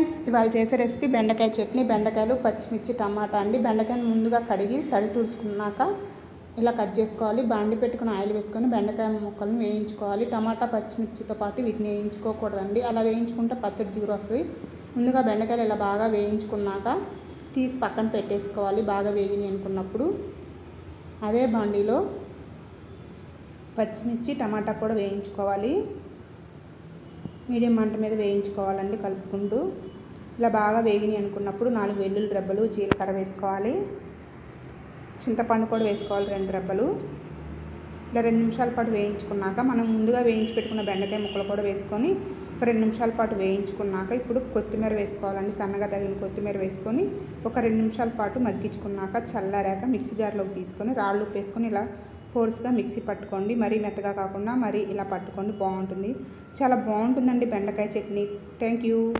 Friends ఇవాళ చేసే recipe బెండకాయ చట్నీ. బెండకాయలు పచ్చిమిర్చి టమాటా అండి. బెండకాయను ముందుగా కడిగి తడి తుడుచుకున్నాక ఇలా కట్ చేసుకోవాలి. బాండి పెట్టుకుని ఆయిల్ వేసుకొని బెండకాయ ముక్కలను వేయించుకోవాలి. టమాటా పచ్చిమిర్చితో పాటు వీటిని వేయించుకోకూడదండి. అలా వేయించుకుంటే పచ్చడి జిగురు వస్తుంది. ముందుగా బెండకాయలు ఇలా బాగా వేయించుకున్నాక తీసి పక్కన పెట్టేసుకోవాలి. బాగా వేగిని అనుకున్నప్పుడు అదే బాండీలో పచ్చిమిర్చి టమాటా కూడా వేయించుకోవాలి. మీడియం మంట మీద వేయించుకోవాలండి కలుపుకుంటూ. ఇలా బాగా వేగిని అనుకున్నప్పుడు నాలుగు వెల్లుల్లి రెబ్బలు జీలకర్ర వేసుకోవాలి. చింతపండు కూడా వేసుకోవాలి రెండు రెబ్బలు. ఇలా రెండు నిమిషాల పాటు వేయించుకున్నాక మనం ముందుగా వేయించి పెట్టుకున్న బెండకాయ ముక్కలు కూడా వేసుకొని ఒక రెండు నిమిషాల పాటు వేయించుకున్నాక ఇప్పుడు కొత్తిమీర వేసుకోవాలండి. సన్నగా తగిన కొత్తిమీర వేసుకొని ఒక రెండు నిమిషాల పాటు మగ్గించుకున్నాక చల్లారాక మిక్సీ జార్లోకి తీసుకొని రాళ్ళు ఉప్పు వేసుకొని ఇలా ఫోర్స్గా మిక్సీ పట్టుకోండి. మరీ మెత్తగా కాకుండా మరీ ఇలా పట్టుకోండి. బాగుంటుంది. చాలా బాగుంటుందండి బెండకాయ చట్నీ. Thank you.